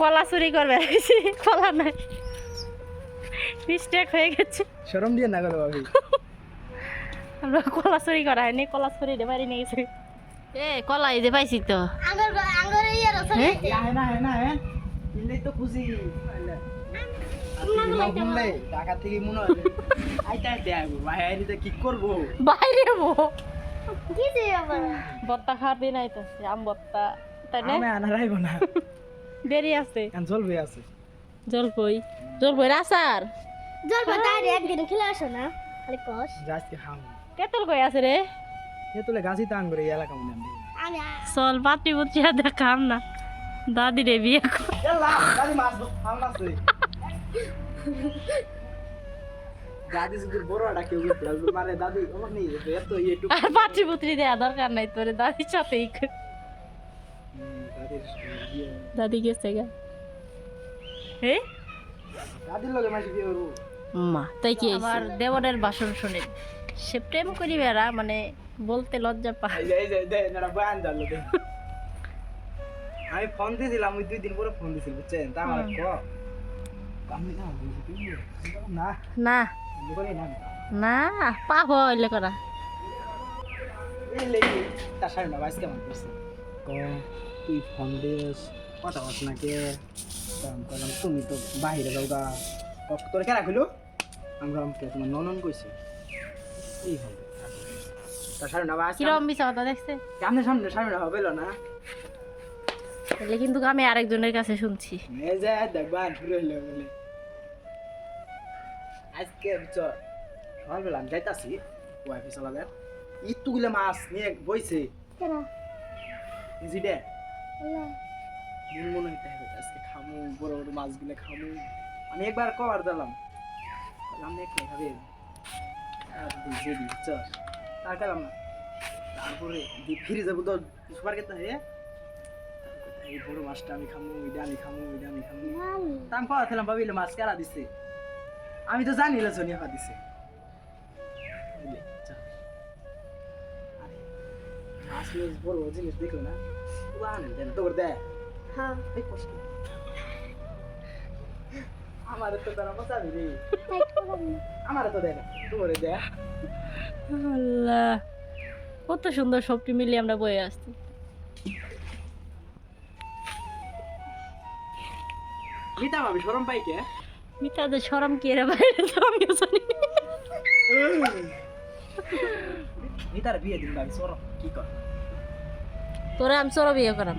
কলা চুরি করবে। কলা নাই। মিস্টেক হয়ে গেছে। শরম দিয়ে না করো ভাবি। আমরা কলা চুরি করা হয়নি কলা চুরি দিয়ে বাড়ি নিয়ে গেছে। এ কলা এই যে পাইছি তো। আঙ্গুর আঙ্গুর ইয়ে রসে হ্যাঁ? হ্যাঁ না হ্যাঁ না হ্যাঁ। তো খুশি। থেকে মনে হয়। আইতে ভাই কি করব? বাইরে বত্তা খাওয়ার দিন আইতো আম বত্তা। তাই না? আমি আনা রাইব না। দেরি আছে। চলবে আছে? জলপই জলপই আচার জল বাতারে একদিন খেলে আসো না। খালি কস। আজকে খাম। তেতল কই আছে রে? এ তোলে গাছি তান করে এই এলাকা মনে আমি। চল পাটি বুচি দেখাম না। দাদি রে বিয়ে কর। এলা গাড়ি মাছ ফাল আছে দাদি সুদূর বড় গেছে মানে দাদি আমার নেই এত ইয়ে আর পাটি পুত্রি দেওয়া দরকার নাই তোরে দাদির সাথেই দাদি গেছে গা। হে? দাদির লগে মাসি বিয়ে করব। মা তাই কি আমার দেবরের বাসন শুনে। সে প্রেম করি বেড়া মানে বলতে লজ্জা পায়। এই যে দে না বয়ান জানলো দে আমি ফোন দিয়েছিলাম ওই দুই দিন পরে ফোন দিয়েছিল বুঝছেন? তা আমার ক আমি না না। না। পাপ হইলে করা। এই লেগে তার সাড়ে না বাইশ কেমন করছে তুই ফোন দিস কথা বস না কে? করলাম তুমি তো বাহিরে যাও গা। তোর কে রাখিল? আমি বললাম কে তোমার ননন কইছে। এই হবে। না কিরম মিশা দেখছে? সামনে না হবে না। তাহলে কিন্তু আমি আরেকজনের কাছে শুনছি। এই যে দেখবা শুরু হইল বলে। আজকে চল সকালবেলা আমি যাইতাছি ইতুগুলো মাছ নিয়ে বইছে। কেন মন মনে হইতে হবে আজকে খামু বড় বড় মাছগুলো খামু। আমি একবার কবার দিলাম। খাবে যদি চল। তার গেলাম না। তারপরে ফিরে যাব তো সুপার খেতে হয়ে এই বড় মাছটা আমি খামু এটা আমি খামু এটা আমি খামু। তা আমি ছিলাম ভাবিলে মাছ কারা দিছে? আমি তো জানি না সোনিয়া খা দিছে? মাছ বড় বড় জিনিস দেখল না। হ্যাঁ এই কষ্ট আমার তো তারা বাঁচাবি রে। আমার তো দে না। তোরে আল্লাহ কত সুন্দর সবটি মিলিয়ে আমরা বয়ে আসছি। মিতা ভাবি সরম পাই কে? মিতাদের সরম কি রে বাইরে তো আমিও জানি মিতার বিয়ে দিন ভাবি সরম কি কর? তোরা আমি চোরা বিয়ে করাম।